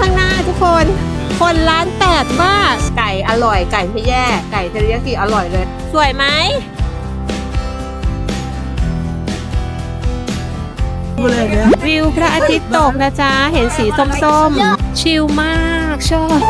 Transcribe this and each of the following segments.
ข้างหน้าทุกคน คนร้านแปดมาก ไก่อร่อย ไก่ไม่แย่ ไก่เทริยากิอร่อยเลย สวยไหมวิวพระอาทิตย์ตกนะจ๊ะ เห็นสีส้มๆ ชิลมากชอบ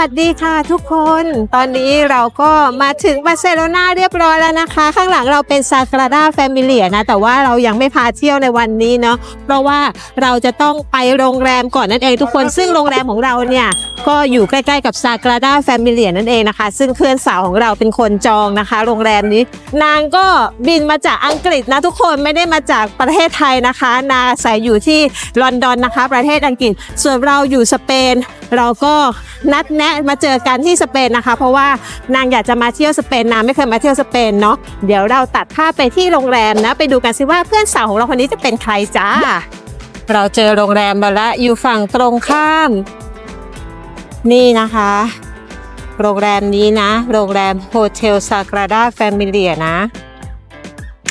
วัสดีค่ะทุกคน ตอนนี้เราก็มาถึงบาร์เซโลนาเรียบร้อยแล้วนะคะ ข้างหลังเราเป็นซา g ราดาแฟมิเลียนะ แต่ว่าเรายังไม่พาเที่ยวในวันนี้เนาะเพราะว่าเราจะต้องไปโรงแรมก่อนนั่นเองทุกคน ซึ่งโรงแรมของเราเนี่ย ก็อยู่ใกล้ๆกับซา g ราดาแฟมิเลียนั่นเองนะคะ ซึ่งเพื่อนสาวของเราเป็นคนจองนะคะ โรงแรมนี้ นางก็บินมาจากอังกฤษนะทุกคนไม่ได้มาจากประเทศไทยนะคะ นาอาศัยอยู่ที่ลอนดอนนะคะ ประเทศอังกฤษ ส่วนเราอยู่สเปน เราก็นัดแนะมาเจอกันที่สเปนนะคะ เพราะว่านางอยากจะมาเที่ยวสเปนนางไม่เคยมาเที่ยวสเปนเนาะเดี๋ยวเราตัดภาพไปที่โรงแรมนะ ไปดูกันสิว่าเพื่อนสาวของเราคนนี้จะเป็นใครจ้า เราเจอโรงแรมมาแล้วอยู่ฝั่งตรงข้าม นี่นะคะ โรงแรมนี้นะ โรงแรมโฮเทลซากราดาแฟมิเลียนะ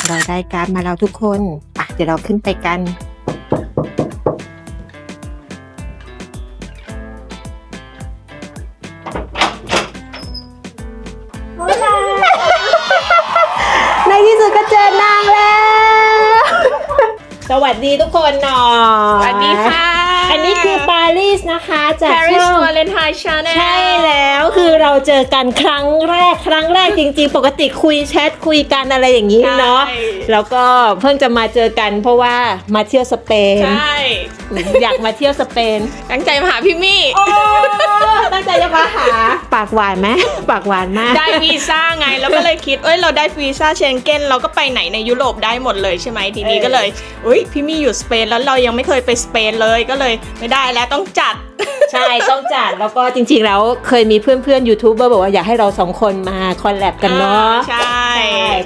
เราได้การดมาแล้วทุกคนอะเดี๋ยวเราขึ้นไปกัน วัสดีทุกคนหน่อยสวัสดีค่ะ อันนี้คือปารีสนะคะจาก Paris ช่อง Valentine Channel ใช่แล้วคือเราเจอกันครั้งแรกครั้งแรกจริง ๆ ปกติคุยแชทคุยกันอะไรอย่างนี้เนาะใช่ แล้วก็เพิ่งจะมาเจอกันเพราะว่ามาเที่ยวสเปน ใช่ อยากมาเที่ยวสเปน ตั้งใจมาหาพี่มี่โอ้ตั้งใจจะมาหา ปากหวานไหมปากหวานมาก ได้วีซ่าไง แล้วก็เลยคิด เอ้ย เราได้วีซ่าเชงเก้น เราก็ไปไหนในยุโรปได้หมดเลยใช่ไหมทีนี้เออก็เลย อุ้ยพี่มี่อยู่สเปนแล้วเรายังไม่เคยไปสเปนเลยก็เลยไม่ได้แล้วต้องจัด ใช่ต้องจัดแล้วก็จริงๆแล้วเคยมีเพื่อนๆยูทูบเบอร์บอกว่าอยากให้เราสองคนมาคอลแลบกันเนาะใช่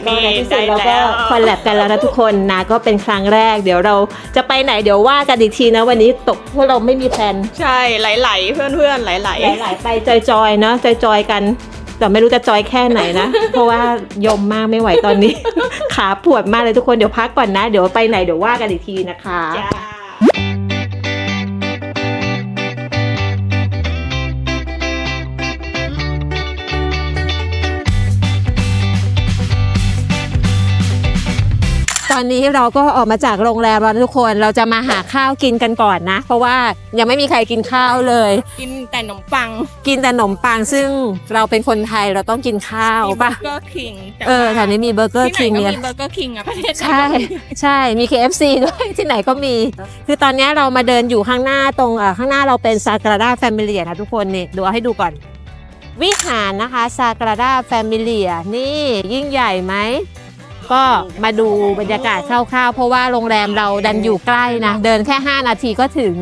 ก็ในที่สุดได้เราก็แล้วคอลแลบกันแล้วนะทุกคนนะก็เป็นครั้งแรก เดี๋ยวเราจะไปไหนเดี๋ยวว่ากันอีกทีนะวันนี้ตกพวกเราไม่มีแผนใช่ไหลๆเพื่อนๆไหลหลายๆไปจอยๆเนาะจอยๆกัน แต่ไม่รู้จะจอยแค่ไหนนะ เพราะว่ายมมากไม่ไหวตอนนี้ ขาปวดมากเลยทุกคนเดี๋ยวพักก่อนนะ เดี๋ยวไปไหนเดี๋ยวว่ากันอีกทีนะคะ ๆจ้า ตอนนี้เราก็ออกมาจากโรงแรมแล้วนะทุกคนเราจะมาหาข้าวกินกันก่อนนะ เพราะว่ายังไม่มีใครกินข้าวเลย กินแต่ขนมปังกินแต่ขนมปังซึ่งเราเป็นคนไทยเราต้องกินข้าวป่ะเบอร์คิงเออแถวนี้มีเบอร์เกอร์ที่คิงไหนก็เนี่ยมีเบอร์เกอร์คิงอะประเทศไทยใช่ใช่มี KFC ด้วยที่ไหนก็มี คือตอนนี้เรามาเดินอยู่ข้างหน้าตรงเอ่อข้างหน้าเราเป็นซากราดาแฟมิเลียนะทุกคนนี่ดูเอาให้ดูก่อน วิหารนะคะซากราดาแฟมิเลียนี่ยิ่งใหญ่ไหม ก็มาดูบรรยากาศคร่าวๆ เพราะว่าโรงแรมเราดันอยู่ใกล้นะ เดินแค่ 5 นาทีก็ถึง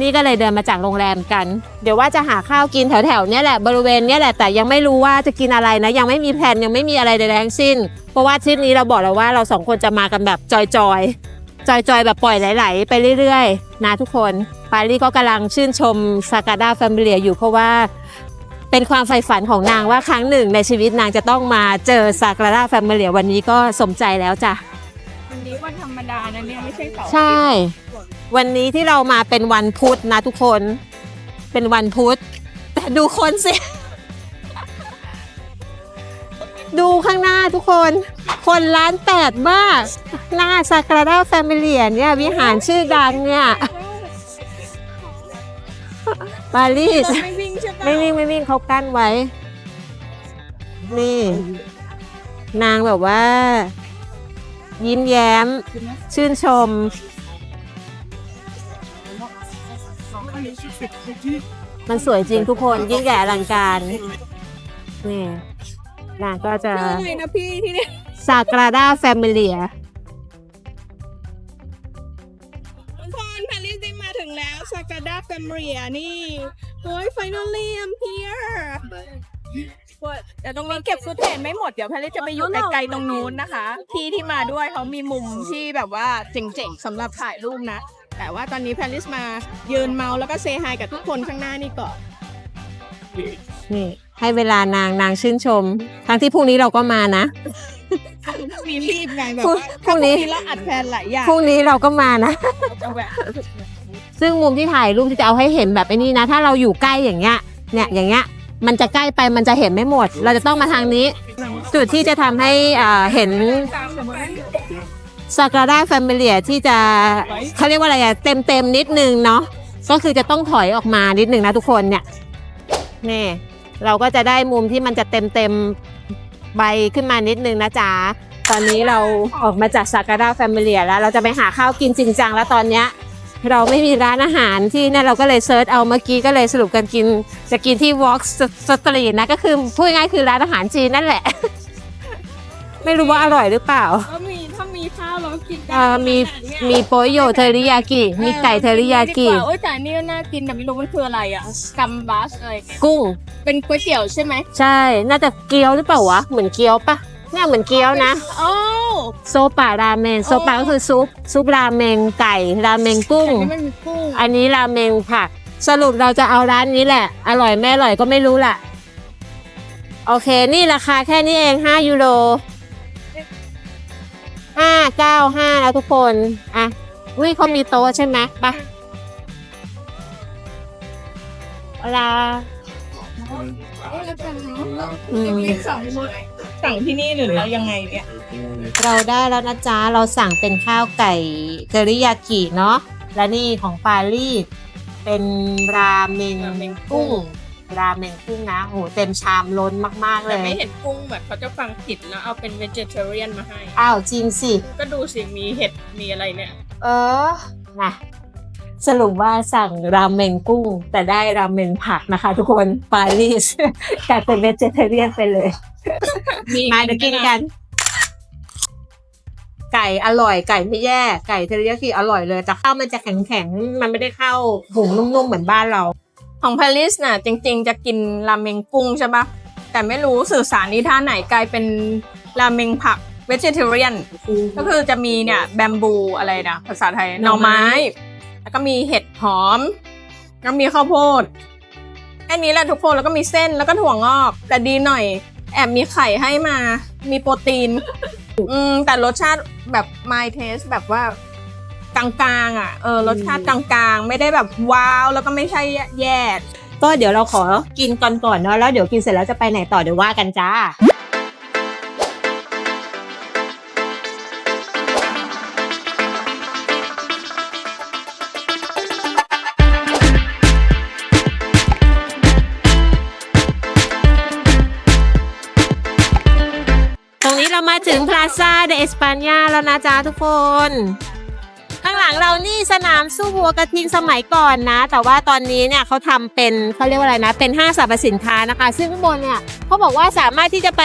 นี่ก็เลยเดินมาจากโรงแรมกัน เดี๋ยวว่าจะหาข้าวกินแถวๆเนี้ยแหละบริเวณเนี้ยแหละแต่ยังไม่รู้ว่าจะกินอะไรนะ ยังไม่มีแผนยังไม่มีอะไรใดๆทั้งสิ้น เพราะว่าทริปนี้เราบอกแล้วว่าเราสองคนจะมากันแบบจอยๆจอยๆแบบปล่อยไหลๆไปเรื่อยๆ นะทุกคนปารีก็กำลังชื่นชมซากาดาแฟมิเลียอยู่เพราะว่า เป็นความใฝ่ฝันของนางว่าครั้งหนึ่งในชีวิตนางจะต้องมาเจอซากาดาแฟมิเลียวันนี้ก็สมใจแล้วจ้ะ วันนี้วันธรรมดานะเนี่ยไม่ใช่เสาร์ใช่ วันนี้ที่เรามาเป็นวันพุธนะทุกคน เป็นวันพุธ แต่ดูคนสิ ดูข้างหน้าทุกคน คนล้านแปดมากหน้าซากราดาแฟมิเลียเนี่ยวิหารชื่อดังเนี่ยปารีส ไม่วิ่งใช่ปะ ไม่วิ่งไม่วิ่งเขากั้นไว้ นี่ นางแบบว่า ยิ้มแย้ม ชื่นชม มันสวยจริงทุกคนยิ่งใหญ่อลังการ นี่นางก็จะ ชื่ออะไรนะพี่ที่เนี่ย ซากราดาแฟมิเลีย ซากาดาแฟมเรียนี่เฮ้ย finally I'm here เดี๋ยวตรงนี้เก็บฟุตเทจไม่หมด เดี๋ยวแพรรี่จะไปอยู่ไกลๆตรงนู้นนะคะ ที่ที่มาด้วยเขามีมุมที่แบบว่าเจ๋งๆสำหรับถ่ายรูปนะ แต่ว่าตอนนี้แพรรี่มายืนเมาแล้วก็เซฮายกับทุกคนข้างหน้านี่ก่อนนี่ให้เวลานางนางชื่นชม ทั้งที่พรุ่งนี้เราก็มานะมีรีบไงแบบพรุ่งว่าพรุ่งนี้ถ้าเราอัดแพลนหลายอย่างพรุ่งนี้เราก็มานะจะแหวะ ซึ่งมุมที่ถ่ายรูปที่จะเอาให้เห็นแบบไอ้นี่นะ ถ้าเราอยู่ใกล้อย่างเงี้ย เนี่ยอย่างเงี้ย มันจะใกล้ไปมันจะเห็นไม่หมด เราจะต้องมาทางนี้ จุดที่จะทำให้อ่าเห็นซากราดาแฟมิเลียที่จะเขาเรียกว่าอะไรอะเต็มเต็มๆนิดนึงเนาะ ก็คือจะต้องถอยออกมานิดนึงนะทุกคนเนี่ย นี่ เราก็จะได้มุมที่มันจะเต็มเต็มๆใบขึ้นมานิดนึงนะจ๊ะ ตอนนี้เราออกมาจากซากราดาแฟมิเลียแล้ว เราจะไปหาข้าวกินจริงจังแล้วตอนเนี้ย เราไม่มีร้านอาหารที่นั่นเราก็เลยเซิร์ชเอาเมื่อกี้ก็เลยสรุปกันกินจะกินที่ Walk Street นะก็คือพูดง่ายๆคือร้านอาหารจีนนั่นแหละ ไม่รู้ว่าอร่อยหรือเปล่า ก็มีถ้ามีข้าวเรากินได้เอ่อมีมีโปยโยเทอริยากิ มีไก่เทอริยากิ ดีว่โอ้ยแต่อันนี่ก็น่ากินแต่ไม่รู้มันคืออะไรอะกัมบัสอะไรเนี่ยกุ้ง เป็นก๋วยเตี๋ยวใช่ไหมใช่ น่าจะเกี๊ยวหรือเปล่าวะ เหมือนเกี๊ยวปะ เนี่ยเหมือนเกี๊ยวนะ โอ้โซปาราเมงโซปาก็คือซุปซุปราเมงไก่ราเมงกุ้ง อันนี้มันมีกุ้งอันนี้ราเมงผัก สรุปเราจะเอาร้านนี้แหละ อร่อยไม่อร่อยก็ไม่รู้ล่ะ โอเค นี่ราคาแค่นี้เอง 5 ยูโร 5 9 5 แล้วทุกคน อะอุ้ยเขามีโต๊ะใช่ไหมไปะเวลาอืมสั่ง สั่งที่นี่หรือเรายังไงเนี่ยเราได้แล้วนะจ๊ะ เราสั่งเป็นข้าวไก่เทอริยากิเนาะ และนี่ของปารีสเป็นราเมงราเมงกุ้กุ้งงราเมงกุ้งนะโหเต็มชามล้นมาก ๆ เลแต่ย ไม่เห็นกุ้งแบบเขาจะฟังผิดแล้วเอาเป็น vegetarian มาให้ อ้าวจริงสิ ก็ดูสิมีเห็ดมีอะไรเนี่ย เออนะ สรุปว่าสั่งราเมงกุ้ง แต่ได้ราเมงผักนะคะ ทุกคนปารีสกลายเป็นเวจเทเรียนไปเลย มาเดี๋ยวกินกัน ไก่อร่อยไก่ไม่แย่ไก่เทริยากิอร่อยเลยแต่ข้าวมันจะแข็งๆ มันไม่ได้เข้าหุงนุ่มๆ เหมือนบ้านเรา ของพาริสน่ะ จริง ๆ จะกินราเมงกุ้งใช่ปะแต่ไม่รู้สื่อสารนี้ท่าไหนกลายเป็นราเมงผัก vegetarian ก็คือจะมีเนี่ยแบมบูอะไรนะภาษาไทยหหน่น่ออไม้ไม้ แล้วก็มีเห็ดหอมก็มีข้าวโพดแค่นี้แหละทุกคนแล้วก็มีเส้นแล้วก็ถั่วงอก แต่ดีหน่อย แอบมีไข่ให้มา มีโปรตีน อืมแต่รสชาติแบบ my taste แบบว่ากลางๆ อะเออรสชาติกลางๆ ไม่ได้แบบว้าว แล้วก็ไม่ใช่แย่ก็เดี๋ยวเราขอกินก่อนก่อนๆเนาะแล้วเดี๋ยวกินเสร็จแล้วจะไปไหนต่อเดี๋ยวว่ากันจ้า เดเอสปาญาแล้วนะจ๊ะทุกคน งหลังเรานี่สนามสู้วัวกระทิงสมัยก่อนนะ แต่ว่าตอนนี้เนี่ยเขาทำเป็นเขาเรียกว่าอะไรนะ เป็นห้างสรรพสินค้านะคะ ซึ่งข้างบนเนี่ยเขาบอกว่าสามารถที่จะไป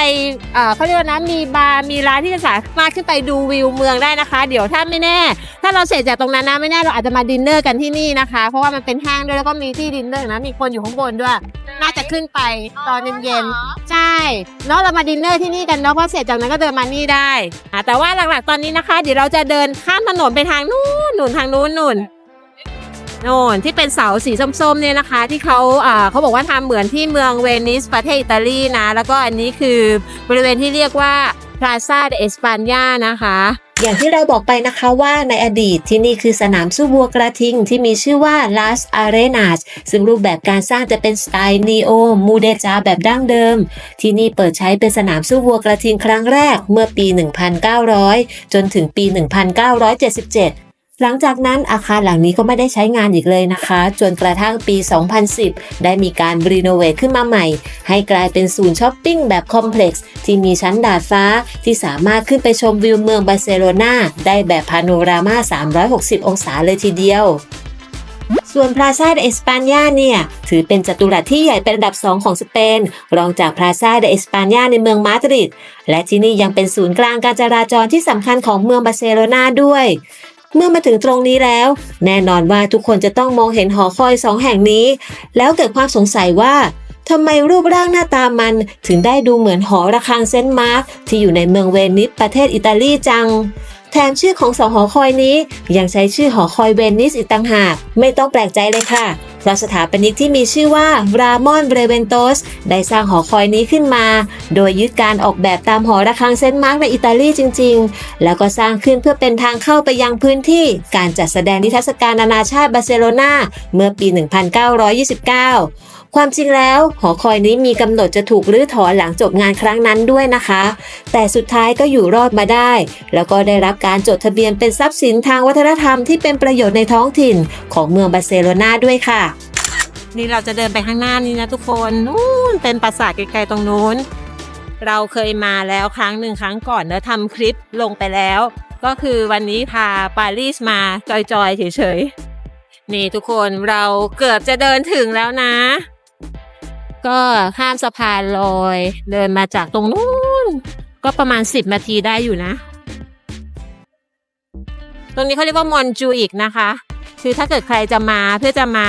เอ่อเขาเรียกว่านะมีบาร์มีร้านที่จะสามารถขึ้นไปดูวิวเมืองได้นะคะ เดี๋ยวถ้าไม่แน่ ถ้าเราเสร็จจากตรงนั้นนะไม่แน่เราอาจจะมาดินเนอร์กันที่นี่นะคะ เพราะว่ามันเป็นห้างด้วยแล้วก็มีที่ดินเนอร์นะมีคนอยู่ข้างบนด้วย น่าจะขึ้นไปตอนเย็นๆใช่เนาะเรามาดินเนอร์ที่นี่กันเนาะเพราะเสร็จจากนั้นก็เดินมานี่ได้อะแต่ว่าหลักๆตอนนี้นะคะ เดี๋ยวเราจะเดินข้ามถนนไปทางนู้นหนุนทางนู้นหนุนโน่นที่เป็นเสาสีส้มๆเนี่ยนะคะ ที่เขาอ่าเขาบอกว่าทำเหมือนที่เมืองเวนิสประเทศอิตาลีนะ แล้วก็อันนี้คือบริเวณที่เรียกว่า Plaza de España นะคะอย่างที่เราบอกไปนะคะว่าในอดีตที่นี่คือสนามสู้วัวกระทิงที่มีชื่อว่า Las Arenas ซึ่งรูปแบบการสร้างจะเป็นสไตล์นีโอมูเดจาแบบดั้งเดิม ที่นี่เปิดใช้เป็นสนามสู้วัวกระทิงครั้งแรกเมื่อปี 1900 จนถึงปี 1977 หลังจากนั้นอาคารหลังนี้ก็ไม่ได้ใช้งานอีกเลยนะคะ จนกระทั่งปี 2010 ได้มีการรีโนเวทขึ้นมาใหม่ ให้กลายเป็นศูนย์ช้อปปิ้งแบบคอมเพล็กซ์ที่มีชั้นดาดฟ้าที่สามารถขึ้นไปชมวิวเมืองบาร์เซโลนาได้แบบพาโนรามา 360 องศาเลยทีเดียว ส่วนพลาซาเดเอสปานญาเนี่ย ถือเป็นจัตุรัสที่ใหญ่เป็นอันดับ 2 ของสเปน รองจากพลาซาเดเอสปานญาในเมืองมาดริดและที่นี่ยังเป็นศูนย์กลางการจราจรที่สำคัญของเมืองบาร์เซโลนาด้วย เมื่อมาถึงตรงนี้แล้ว แน่นอนว่าทุกคนจะต้องมองเห็นหอคอยสองแห่งนี้ แล้วเกิดความสงสัยว่าทำไมรูปร่างหน้าตามันถึงได้ดูเหมือนหอระฆังเซนต์มาร์กที่อยู่ในเมืองเวนิสประเทศอิตาลีจัง แถมชื่อของสองหอคอยนี้ยังใช้ชื่อหอคอยเวนิสอีกต่างหาก ไม่ต้องแปลกใจเลยค่ะ เพราะสถาปนิกที่มีชื่อว่ารามอนเบรเวนโตสได้สร้างหอคอยนี้ขึ้นมา โดยยึดการออกแบบตามหอระฆังเซนต์มาร์กในอิตาลีจริง ๆ แล้วก็สร้างขึ้นเพื่อเป็นทางเข้าไปยังพื้นที่การจัดแสดงนิทรรศการนานาชาติบาร์เซโลนาเมื่อปี 1929 ความจริงแล้วหอคอยนี้มีกำหนดจะถูกรื้อถอนหลังจบงานครั้งนั้นด้วยนะคะ แต่สุดท้ายก็อยู่รอดมาได้ แล้วก็ได้รับการจดทะเบียนเป็นทรัพย์สินทางวัฒนธรรมที่เป็นประโยชน์ในท้องถิ่นของเมืองบาร์เซโลนาด้วยค่ะ นี่เราจะเดินไปข้างหน้านี้นะทุกคนนู่นเป็นปราสาทไกลๆตรงนู้น เราเคยมาแล้วครั้งหนึ่งครั้งก่อนแล้วทำคลิปลงไปแล้ว ก็คือวันนี้พาปารีสมาจอยๆเฉยๆนี่ทุกคนเราเกือบจะเดินถึงแล้วนะ ก็ข้ามสะพานลอย เดินมาจากตรงนู้นก็ประมาณ 10 นาทีได้อยู่นะ ตรงนี้เขาเรียกว่ามอนจูอิกนะคะ คือถ้าเกิดใครจะมาเพื่อจะมา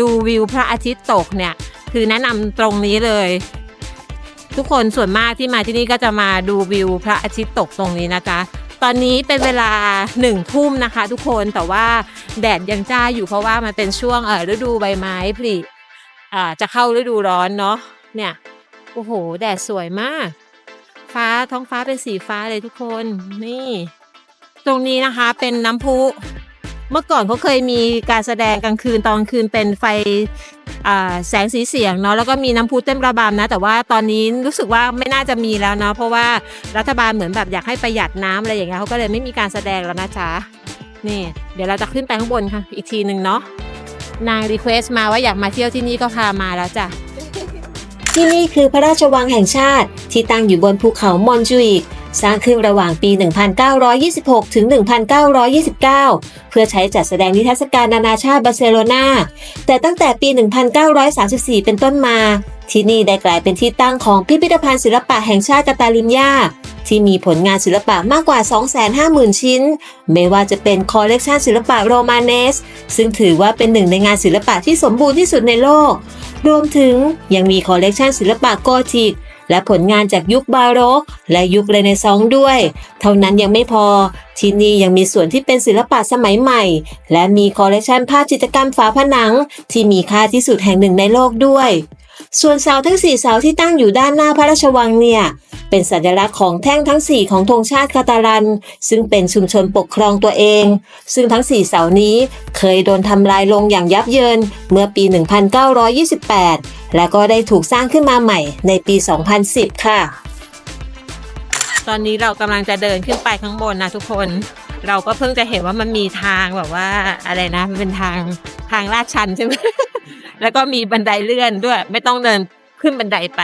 ดูวิวพระอาทิตย์ตกเนี่ย คือแนะนำตรงนี้เลย ทุกคนส่วนมากที่มาที่นี่ก็จะมาดูวิวพระอาทิตย์ตกตรงนี้นะคะตอนนี้เป็นเวลาหนึ่งทุ่มนะคะ ทุกคนแต่ว่าแดดยังจ้าอยู่เพราะว่ามันเป็นช่วงเออฤดูใบไม้ผลิ อ่าจะเข้าฤดูร้อนเนาะเนี่ยโอ้โห แดดสวยมาก ฟ้าท้องฟ้าเป็นสีฟ้าเลยทุกคนนี่ ตรงนี้นะคะเป็นน้ำพุเมื่อก่อนเขาเคยมีการแสดงกลางคืนตอนคืนเป็นไฟแสงสีเสียงเนาะแล้วก็มีน้ำพุเต้นระบำนะ แต่ว่าตอนนี้รู้สึกว่าไม่น่าจะมีแล้วเนาะเพราะว่ารัฐบาลเหมือนแบบอยากให้ประหยัดน้ำอะไรอย่างเงี้ยเขาก็เลยไม่มีการแสดงแล้วนะจ๊ะนี่ เดี๋ยวเราจะขึ้นไปข้างบนค่ะ อีกทีหนึ่งเนาะ นางรีเควสมาว่าอยากมาเที่ยวที่นี่ก็พามาแล้วจ้ะ ที่นี่คือพระราชวังแห่งชาติ ที่ตั้งอยู่บนภูเขามอนจูอิกสร้างขึ้นระหว่างปี 1926 ถึง 1929 เพื่อใช้จัดแสดงนิทรรศการนานาชาติบาร์เซโลนาแต่ตั้งแต่ปี 1934 เป็นต้นมา ที่นี่ได้กลายเป็นที่ตั้งของพิพิธภัณฑ์ศิลปะแห่งชาติกาตาลินยา ที่มีผลงานศิลปะมากกว่า 250,000 ชิ้น ไม่ว่าจะเป็นคอลเลกชันศิลปะโรมาเนส ซึ่งถือว่าเป็นหนึ่งในงานศิลปะที่สมบูรณ์ที่สุดในโลก รวมถึงยังมีคอลเลกชันศิลปะโกธิกและผลงานจากยุคบาโรก และยุคเรเนซองส์ด้วย เท่านั้นยังไม่พอ ที่นี่ยังมีส่วนที่เป็นศิลปะสมัยใหม่ และมีคอลเลกชันภาพจิตรกรรมฝาผนัง ที่มีค่าที่สุดแห่งหนึ่งในโลกด้วย ส่วนเสาทั้ง 4 เสาที่ตั้งอยู่ด้านหน้าพระราชวังเนี่ย เป็นสัญลักษณ์ของแท่งทั้ง 4 ของธงชาติคาตาลัน ซึ่งเป็นชุมชนปกครองตัวเอง ซึ่งทั้ง 4 เสานี้เคยโดนทำลายลงอย่างยับเยินเมื่อปี 1928 และก็ได้ถูกสร้างขึ้นมาใหม่ในปี 2010 ค่ะ ตอนนี้เรากำลังจะเดินขึ้นไปข้างบนนะทุกคน เราก็เพิ่งจะเห็นว่ามันมีทางแบบว่าอะไรนะมันเป็นทางทางลาดชันใช่ไหม แล้วก็มีบันไดเลื่อนด้วย ไม่ต้องเดินขึ้นบันไดไป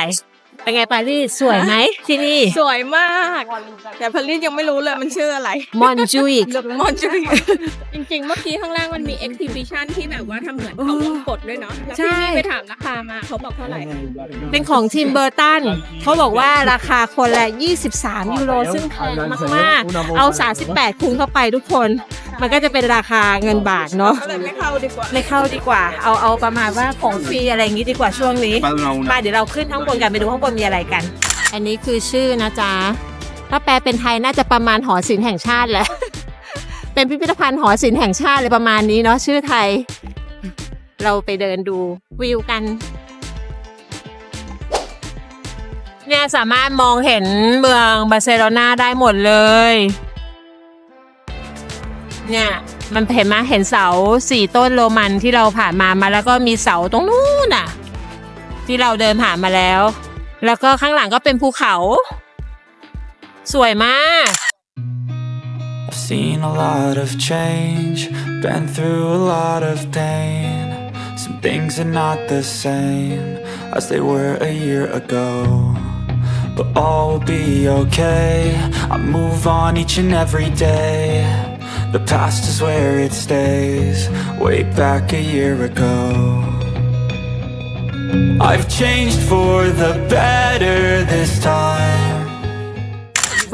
เป็นไงปารีสสวยไหมที่นี่ สวยมาก แต่พลิสยังไม่รู้เลยมันชื่ออะไร มอนจูอิกมอนจูริจริงๆ เมื่อกี้ข้างล่างมันมี exhibition ที่แบบว่าทำเหมือนเขาวงกดด้วยเนาะแล้วใช่พี่ไปถามราคามาเขาบอกเท่าไหร่ เป็นของทีมเบอร์ตันเขาบอกว่าราคาคนละ 23 ยูโรซึ่งแพงมากๆ เอา 38 คูณเข้าไปทุกคน มันก็จะเป็นราคาเงินบาทเนาะก็เลยไม่เข้าดีกว่า ไม่เข้าดีกว่า เอาเอาประมาณว่าของฟรีอะไรอย่างนี้ดีกว่าช่วงนี้ Padre una. มาเดี๋ยวเราขึ้นข้างบนกันไปดูข้างบนมีอะไรกัน อันนี้คือชื่อนะจ๊ะ ถ้าแปลเป็นไทยน่าจะประมาณหอศิลป์แห่งชาติแหละ เป็นพิพิธภัณฑ์หอศิลป์แห่งชาติเลยประมาณนี้เนาะชื่อไทย เราไปเดินดูวิวกัน เนี่ยสามารถมองเห็นเมืองบาร์เซโลนาได้หมดเลย เนี่ยมันเห็นไหมเห็นเสาสี่ต้นโรมันที่เราผ่านมามาแล้วก็มีเสาตรงนู้นน่ะ ที่เราเดินผ่านมาแล้ว แล้วก็ข้างหลังก็เป็นภูเขา สวยมาก I've seen a lot of change, been through a lot of pain. Some things are not the same as they were a year ago. But all will be okay. I move on each and every day. The past is where it stays, way back a year ago. I've changed for the better this time.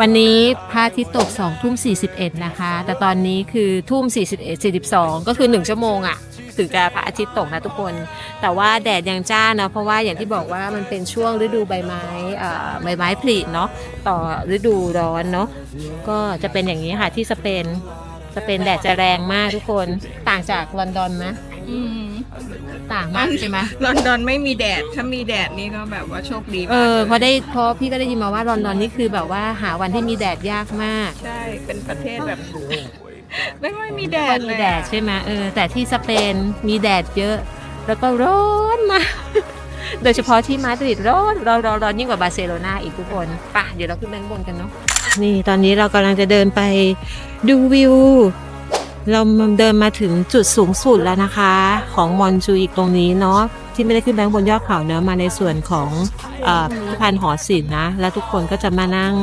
วันนี้พระอาทิตย์ตก2ทุ่ม41 นะคะ แต่ตอนนี้คือทุ่ม41 42 ก็คือ 1 ชั่วโมงอะถึงจะพระอาทิตย์ตกนะทุกคน แต่ว่าแดดยังจ้าเนาะเพราะว่าอย่างที่บอกว่ามันเป็นช่วงฤดูใบไม้อ่าใบไม้ผลิเนาะต่อฤดูร้อนเนาะก็จะเป็นอย่างนี้ค่ะที่สเปนสเปนแดดจะแรงมากทุกคนต่างจากลอนดอนไหม อืมต่างมากใช่ไหมลอนดอนไม่มีแดด ถ้ามีแดดนี่ก็แบบว่าโชคดีเอมากอลยเพราะได้เพราะพี่ก็ได้ยินมาว่าลอนดอนนี่คือแบบว่าหาวันที่มีแดดยากมากใช่ เป็นประเทศแบบ ไม่ค่อยมีแดไม่ดมีเลยแดดใช่ไหมเออแต่ที่สเปนมีแดดเยอะ แล้วก็ร้อนมาก โดยเฉพาะที่มาดริดร้อนร้อนร้อนร้อนยิ่งกว่าบาร์เซโลนาอีกทุกคนไป่ะเดี๋ยวเราขึ้นไปข้างบนกันเนาะนี่ตอนนี้เรากำลังจะเดินไปดูวิว เราเดินมาถึงจุดสูงสุดแล้วนะคะ ของมอนจูอีกตรงนี้เนาะที่ไม่ได้ขึ้นไปบนยอดเขาเนอะมาในส่วนของพิพิธภัณฑ์หอศิลป์นะ แล้วทุกคนก็จะมานั่ง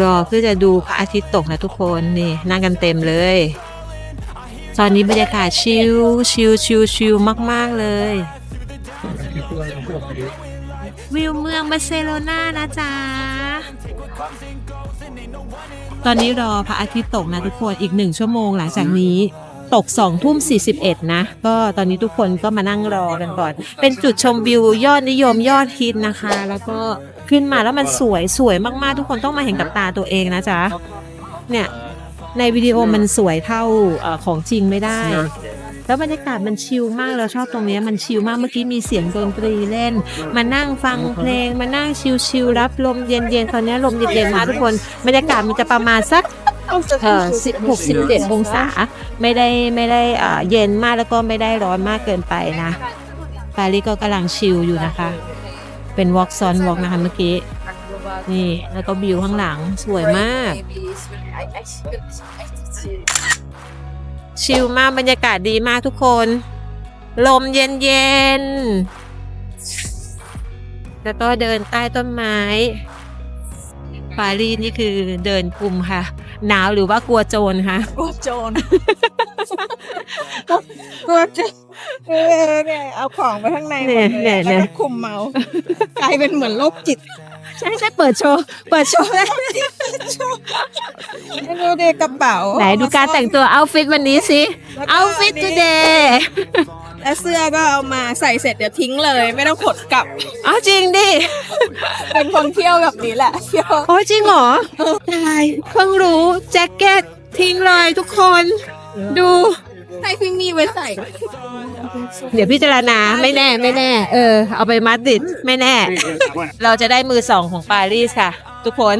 รอเพื่อจะดูพระอาทิตย์ตกนะทุกคนนี่นั่งกันเต็มเลย ตอนนี้บรรยากาศชิลชิลชิลชิลมาก ๆ เลย วิวเมืองบาร์เซโลนานะจ๊ะ ตอนนี้รอพระอาทิตย์ตกนะทุกคนอีกหนึ่งชั่วโมงหลังจากนี้ตกสองทุ่มสี่สิบเอ็ดนะ ก็ตอนนี้ทุกคนก็มานั่งรอกันก่อน เป็นจุดชมวิวยอดนิยมยอดฮิตนะคะ แล้วก็ขึ้นมาแล้วมันสวยสวยมากๆ ทุกคนต้องมาเห็นกับตาตัวเองนะจ๊ะ เนี่ย ในวิดีโอมันสวยเท่าของจริงไม่ได้ แล้วบรรยากาศมันชิลมากเราชอบตรงนี้มันชิลมากเมื่อกี้มีเสียงดนตรีเล่น มานั่งฟังเพลง มานั่งชิลๆรับลมเย็นๆตอนนี้ลมเย็นๆมาทุกคนบรรยากาศมันจะประมาณสักเออสิบหกสิบเจ็ดองศาไม่ได้ไม่ได้อ่าเย็นมากแล้วก็ไม่ได้ร้อนมากเกินไปนะปารีสก็กำลังชิลอยู่นะคะ เป็นวอล์กซอนวอล์กนะคะเมื่อกี้ นี่ แล้วก็วิวข้างหลังสวยมาก ชิลมากบรรยากาศดีมากทุกคน ลมเย็นเย็นๆแล้วก็เดินใต้ต้นไม้ปารีสนี่คือเดินกลุ่มค่ะ หนาวหรือว่ากลัวโจรคะกลัวโจรกลัวโจรเออเนี่ยเอาของไปข้างในหมดเลยเนี่ยเนี่ยแล้วก็คุมเมา กลายเป็นเหมือนโรคจิต ใช่ใช่เปิดโชว์เปิดโชว์เลยไม่รู้ดิกระเป๋าไหนดูการแต่งตัวเอาฟิตวันนี้สิแล้วก็เอาฟิต today แล้วเสื้อก็เอามาใส่เสร็จเดี๋ยวทิ้งเลย ไม่ต้องขดกลับเอาจริงดิ เป็นคนเที่ยวแบบนี้แหละเที่ยวโอ้ยจริงเหรอตายเพิ่งรู้แจ็คเก็ตทิ้งเลยทุกคน ดู ให้พี่มีไว้ใส่ เดี๋ยวพิจารณาไม่แน่ไม่แน่ เออ เอาไปมาดริดไม่แน่ เราจะได้มือสองของปารีสค่ะ ทุกคน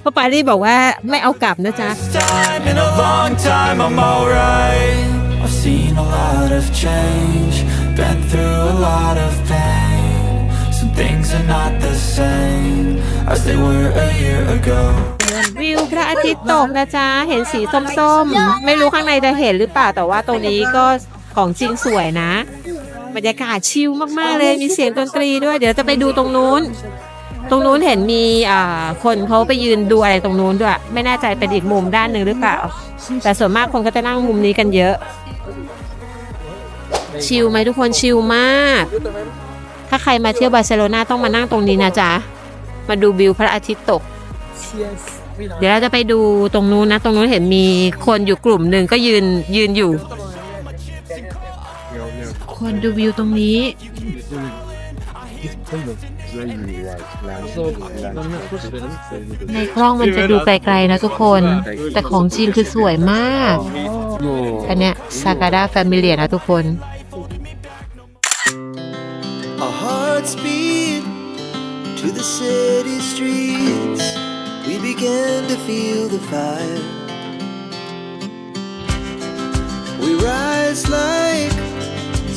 เพราะปารีสบอกว่าไม่เอากลับนะจ๊ะ time in a long time I'm alright I've seen a lot of change Been through a lot of pain Some things are not the same As they were a year ago วิวพระอาทิตย์ตกนะจ๊ะ เห็นสีส้มๆ ไม่รู้ข้างในจะเห็นหรือเปล่า แต่ว่าตรงนี้ก็ของจริงสวยนะ บรรยากาศชิลมากๆเลย มีเสียงดนตรีด้วย เดี๋ยวจะไปดูตรงนู้น ตรงนู้นเห็นมีอ่าคนเขาไปยืนดูอะไรตรงนู้นด้วย ไม่แน่ใจเป็นอีกมุมด้านหนึ่งหรือเปล่า แต่ส่วนมากคนก็จะนั่งมุมนี้กันเยอะ ชิลไหมทุกคนชิลมาก ถ้าใครมาเที่ยวบาร์เซโลนาต้องมานั่งตรงนี้นะจ๊ะ มาดูวิวพระอาทิตย์ตก เดี๋ยวเราจะไปดูตรงนู้นนะ ตรงนู้นเห็นมีคนอยู่กลุ่มหนึ่งก็ยืนยืนอยู่ คนดูวิวตรงนี้ ในกล้องมันจะดูไกลๆนะทุกคน แต่ของจริงคือสวยมากอันเนี้ยซากาดาแฟมิเลียนะทุกคน Our hearts beat to the city streets. We began to feel the fire. We rise like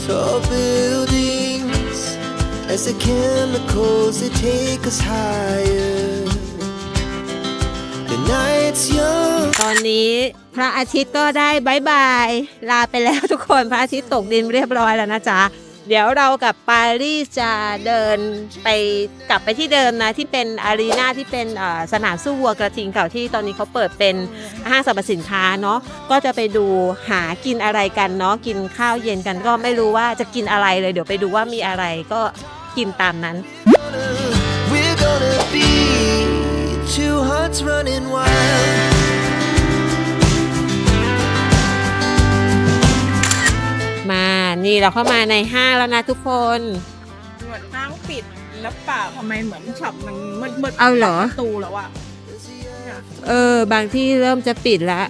tall buildings as the chemicals they take us higher. The night's young. ตอนนี้พระอาทิตย์ก็ได้บายบาย ลาไปแล้วทุกคนพระอาทิตย์ตกดินเรียบร้อยแล้วนะจ๊ะ เดี๋ยวเรากับปารีสจะเดินไปกลับไปที่เดิมนะ ที่เป็นอารีนาที่เป็นสนามสู้วัวกระทิงเก่าที่ตอนนี้เขาเปิดเป็นห้างสรรพสินค้าเนาะก็จะไปดูหากินอะไรกันเนาะกินข้าวเย็นกันก็ไม่รู้ว่าจะกินอะไรเลย เดี๋ยวไปดูว่ามีอะไรก็กินตามนั้น We're gonna be two hearts running wild. นี่เราเข้ามาในห้างแล้วนะทุกคน เหมือนห้างปิดแล้วเปล่าทำไมเหมือนช็อปมันมืดมืดๆเอาเหรอ ประตูแล้วอะเออ บางที่เริ่มจะปิดละ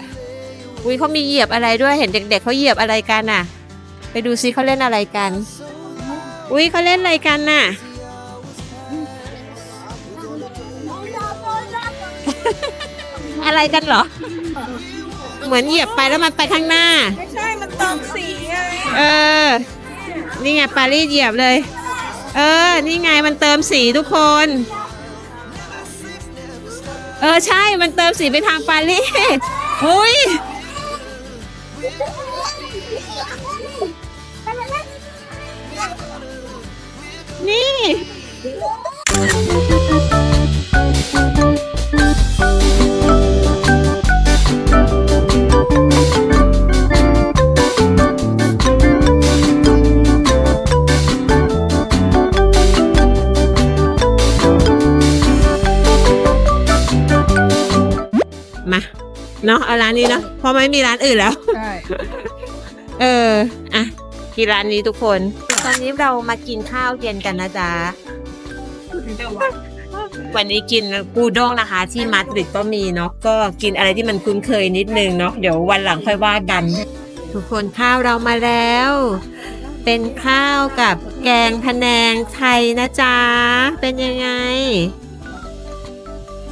อุ้ยเขามีเหยียบอะไรด้วยเห็นเด็ก ๆเขาเหยียบอะไรกันน่ะ ไปดูซิเขาเล่นอะไรกัน อุ้ยเขาเล่นอะไรกันน่ะ อะไรกันเหรอ เหมือนเหยียบไปแล้วมันไปข้างหน้า ไม่ใช่ มันเติมสีไงเออ นี่ไงปารีสเหยียบเลย เออ นี่ไงมันเติมสีทุกคน เออใช่ มันเติมสีไปทางปารีสอุ้ย นี่ เนาะเอาร้านนี้เนาะเพราะไม่มีร้านอื่นแล้ว ใช่เอออะกินร้านนี้ทุกคน ตอนนี้เรามากินข้าวเย็นกันนะจ๊ะ วันนี้กินปูด้งนะคะ ที่มาดริดก็มีเนาะก็กินอะไรที่มันคุ้นเคยนิดนึงเนาะเดี๋ยววันหลังค่อยว่ากัน ทุกคนข้าวเรามาแล้ว เป็นข้าวกับแกงพะแนงไทยนะจ๊ะ เป็นยังไง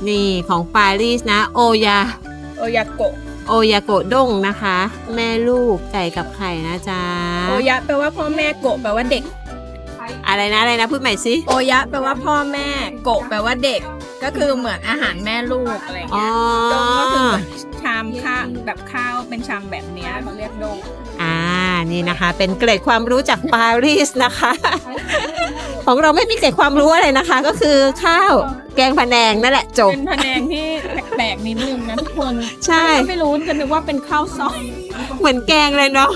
นี่ของปารีสนะ โอยาโอ ยาโกะโอยาโกะด้งนะคะ แม่ลูกไก่กับไข่นะจ๊ะโอยะแปลว่าพ่อแม่โกะแปลว่าเด็ก อะไรนะอะไรนะพูดใหม่สิโอยะแปลว่าพ่อแม่โกะแปลว่าเด็ก ก็คือเหมือนอาหารแม่ลูกอะไรอ๋อเงี้ยดงก็คือเหมือนชามข้าวแบบข้าวเป็นชามแบบเนี้ยเขาเรียกดงอ่านี่นะคะ เป็นเกร็ดความรู้จากปารีสนะคะ ของเราไม่มีเกร็ดความรู้อะไรนะคะ ก็คือข้าวแกงพะแนงนั่นแหละจบ เป็นพะแนงที่แป ลกๆนิดนึงนะทุกคนใช่ ก็ไม่รู้จะนึกว่าเป็นข้าวซอยเหมือนแกงเลยเนาะ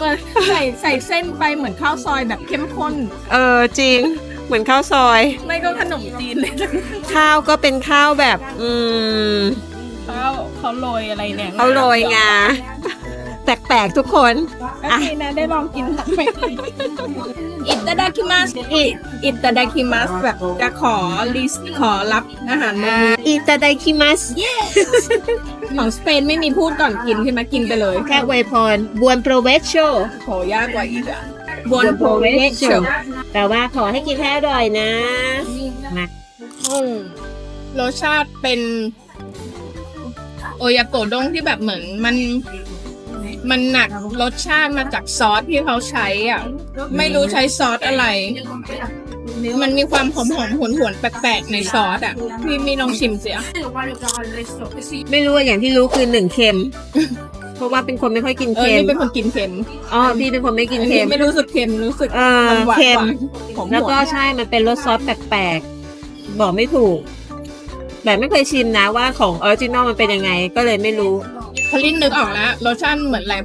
ใส่ใส่เส้นไปเหมือนข้าวซอยแบบเข้มข้น เออจริง เหมือนข้าวซอย ไม่ก็ขนมจีนเลยข้าวก็เป็นข้าวแบบ อืม ข้าวเขาโรยอะไรเนี่ยเขาโรยงา แปลกๆทุกคนก็ดีนะได้ลองกินทั้งไปอิตาดาคิมัสอิอิตาดาคิมัสแบบจะขอลิสต์ขอรับอาหารมื้อนี้อิตาไดคิมัสของสเปนไม่มีพูดก่อนกินใช่ไหมกินไปเลยแค่อวยพรบวนโปรเวชโชโหยากกว่าอีกอะบวนโพเวชแต่ว่าขอให้กินให้อร่อยนะ มาอืมรสชาติเป็น โอยาโกะด้งที่แบบเหมือนมัน มันหนักรสชาติมาจากซอสที่เขาใช้อะ ไม่รู้ใช้ซอสอะไร มันมีความหอมหอมหวนหวนๆแปลกๆในซอสอะ พี่มีลองชิมเสียไม่รู้อะอย่างที่รู้คือหนึ่งเค็ม เพราะว่าเป็นคนไม่ค่อยกินเออเค็มนี่เป็นคนกินเค็มอ๋อพี่เป็นคนไม่กินอันเค็นี้มไม่รู้สึกเค็มรู้สึกเออมันหวานเค็ม หอมแล้วก็หวานใช่มันเป็นรสซอสแปลกๆ บอกไม่ถูกแต่ไม่เคยชิมนะว่าของออริจินอลมันเป็นยังไง ก็เลยไม่รู้ พลินนึกออกแล้วรสชาติเหมือนอะไร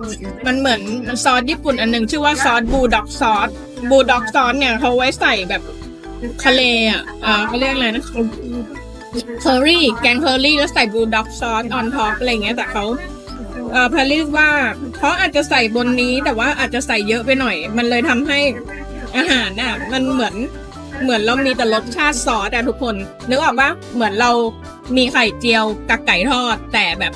มันเหมือนซอสญี่ปุ่นอันหนึ่งชื่อว่าซอสบูด็อกซอสบูด็อกซอสเนี่ยเขาไว้ใส่แบบทะเลอะอ่าเขาเรียกอะไรนะเคอรี่แกงเคอรี่แล้วใส่บูด็อกซอสออนท็อปอะไรเงี้ยแต่เขาเอ่อพาริสว่าเขาอาจจะใส่บนนี้แต่ว่าอาจจะใส่เยอะไปหน่อย มันเลยทำให้อาหารน่ะมันเหมือนเหมือนเรามีแต่รสชาติซอสอะทุกคนนึกออกปะเหมือนเรามีไข่เจียวกับไก่ทอดแต่แบบ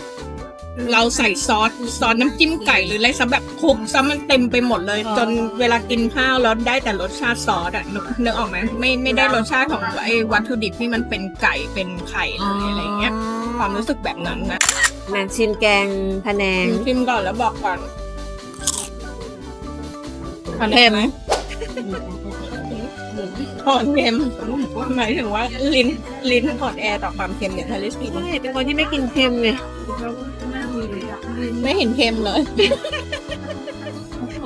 เราใส่ซอสซอสน้ำจิ้มไก่หรืออะไรซะแบบคลุกซะมันเต็มไปหมดเลย จนเวลากินข้าวแล้วได้แต่รสชาติซอสอะนึกนึกออกไหมไม่ไม่ได้รสชาติของไอ้วัตถุดิบที่มันเป็นไก่เป็นไข่เลยอะไรเงี้ย ความรู้สึกแบบนั้นนะแมนชิมแกงพะแนงชิมก่อนแล้วบอกก่อนเค็มอ่อนเค็มหมายถึงว่าลิ้นลิ้นอ่อนแอต่อความเค็มเนี่ยทาริสกินใช่เป็นคนที่ไม่กินเค็มไง ไม่เห็นเค็มเลย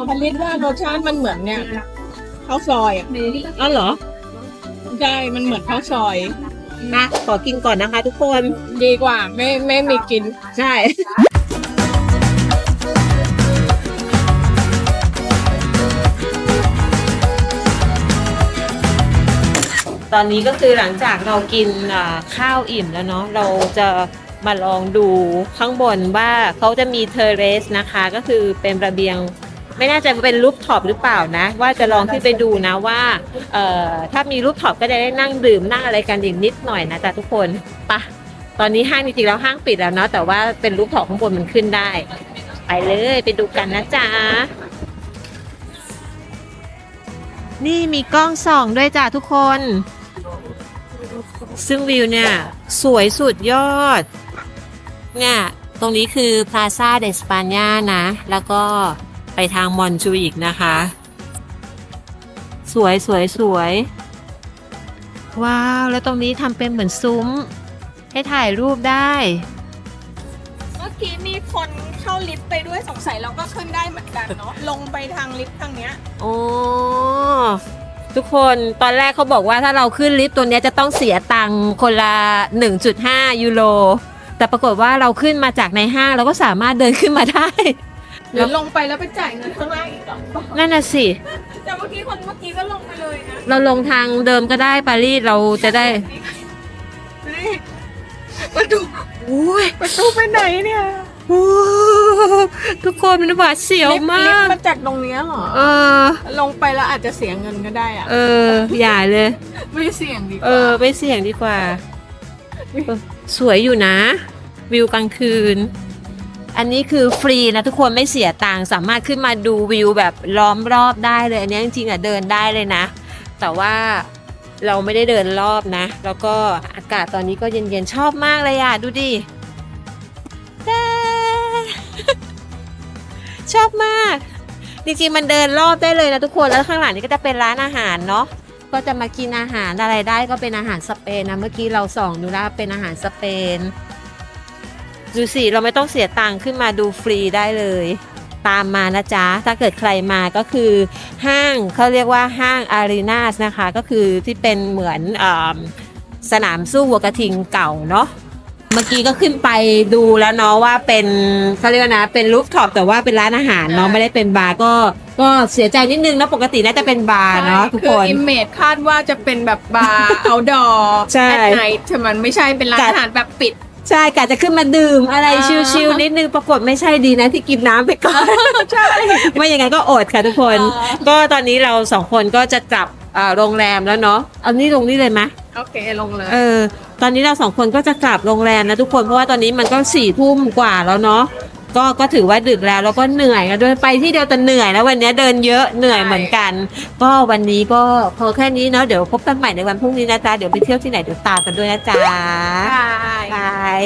ทาริสว่ารสชาติมันเหมือนเนี่ยข้าวซอยอะอ๋อเหรอ ใช่ มันเหมือนข้าวซอยนะขอกินก่อนนะคะทุกคน ดีกว่า ไม่ไม่มีกิน ใช่ตอนนี้ก็คือหลังจากเรากินอ่าข้าวอิ่มแล้วเนาะเราจะ มาลองดูข้างบนว่าเขาจะมีเทอร์เรสนะคะ ก็คือเป็นระเบียงไม่น่ใจว่าเป็นรูปท็อปหรือเปล่านะ ว่าจะลองขึ้นไปดูนะว่าถ้ามีรูปท็อปก็จะได้นั่งดื่มนั่งอะไรกันอีกนิดหน่อยนะจ๊ะทุกคนไปะตอนนี้ห้างจริงๆแล้วห้างปิดแล้วเนาะแต่ว่าเป็นรูปท็อปข้างบนมันขึ้นได้ ไปเลยไปดูกันนะจ๊ะนี่มีกล้องส่องด้วยจ้ะทุกคน ซึ่งวิวเนี่ย สวยสุดยอด เนี่ย ตรงนี้คือพลาซาเดสปาญานะ แล้วก็ไปทางมอนจูอีกนะคะ สวยสวยสวย ว้าว แล้วตรงนี้ทำเป็นเหมือนซุ้ม ให้ถ่ายรูปได้ เมื่อกี้มีคนเข้าลิฟต์ไปด้วยสงสัยเราก็ขึ้นได้เหมือนกันเนาะ ลงไปทางลิฟต์ทางเนี้ย โอ้ ทุกคนตอนแรกเขาบอกว่าถ้าเราขึ้นลิฟต์ตัวเนี้ยจะต้องเสียตังค์คนละ 1.5 ยูโร แต่ปรากฏว่าเราขึ้นมาจากในห้างเราก็สามารถเดินขึ้นมาได้เดี๋ยวลงไปแล้วไปจ่ายเงินข้างล่างอีกเหรอนั่นน่ะสิ แต่เมื่อกี้คนเมื่อกี้ก็ลงไปเลยนะเราลงทางเดิมก็ได้ปารีสเราจะได้นี่ประตูอุ้ยประตูไปไหนเนี่ยโอ้ ทุกคนมันหวาดเสียวลิฟต์มาลิฟกต์มาจากตรงเนี้ยเหรอ เออ ลงไปแล้วอาจจะเสียเงินก็ได้อะเออ อย่าเลย ไม่เสี่ยงดีกว่าเออไม่เสี่ยงดีกว่าเออสวยอยู่นะ วิวกลางคืน อันนี้คือฟรีนะทุกคนไม่เสียตังค์สามารถขึ้นมาดูวิวแบบล้อมรอบได้เลย อันนี้จริงๆอะเดินได้เลยนะ แต่ว่าเราไม่ได้เดินรอบนะ แล้วก็อากาศตอนนี้ก็เย็นๆชอบมากเลยอะ ดูดิ ชอบมาก จริงๆมันเดินรอบได้เลยนะทุกคนแล้วข้างหลังนี่ก็จะเป็นร้านอาหารเนาะก็จะมากินอาหารอะไรได้ก็เป็นอาหารสเปนนะเมื่อกี้เราส่องดูแล้วเป็นอาหารสเปนดูสิเราไม่ต้องเสียตังค์ขึ้นมาดูฟรีได้เลย ตามมานะจ๊ะ ถ้าเกิดใครมาก็คือห้างเขาเรียกว่าห้างอารีนาสนะคะ ก็คือที่เป็นเหมือนอสนามสู้วัวกระทิงเก่าเนาะ เมื่อกี้ก็ขึ้นไปดูแล้วเนาะว่าเป็นเขาเรียกว่านะเป็นรูฟท็อปแต่ว่าเป็นร้านอาหารเนาะไม่ได้เป็นบาร์ก็ก็เสียใจนิดนึงนะปกติน่าจะเป็นบาร์เนาะทุกคืคอนอิมเมจคาดว่าจะเป็นแบบบาร์เอาดอร์ใช่แอดไนท์แต่มันไม่ใช่เป็นร้านอาหารแบบปิดใช่กะจะขึ้นมาดื่มอะไรอ่าชิลๆนิดนึงปรากฏไม่ใช่ดีนะที่กินน้ำไปก่อนใช่ไม่อย่างนั้นก็อดค่ะทุกคนอ๋อก็ตอนนี้เราสองคนก็จะกลับ อ่าโรงแรมแล้วเนาะเอานี่ลงนี่เลยไหมโอเคลงเลยเออ ตอนนี้เราสองคนก็จะกลับโรงแรมนะทุกคนเพราะว่าตอนนี้มันก็สี่ทุ่มกว่าแล้วเนาะก็ก็ถือว่าดึกแล้วแล้วก็เหนื่อยกันด้วยไปที่เดียวแต่เหนื่อยแล้ววันนี้เดินเยอะเหนื่อยเหมือนกัน ก็วันนี้ก็พอแค่นี้เนาะเดี๋ยวพบกันใหม่ในวันพรุ่งนี้นะจ๊ะเดี๋ยวไปเที่ยวที่ไหนเดี๋ยวตามกันด้วยนะจ๊ะใช่บาย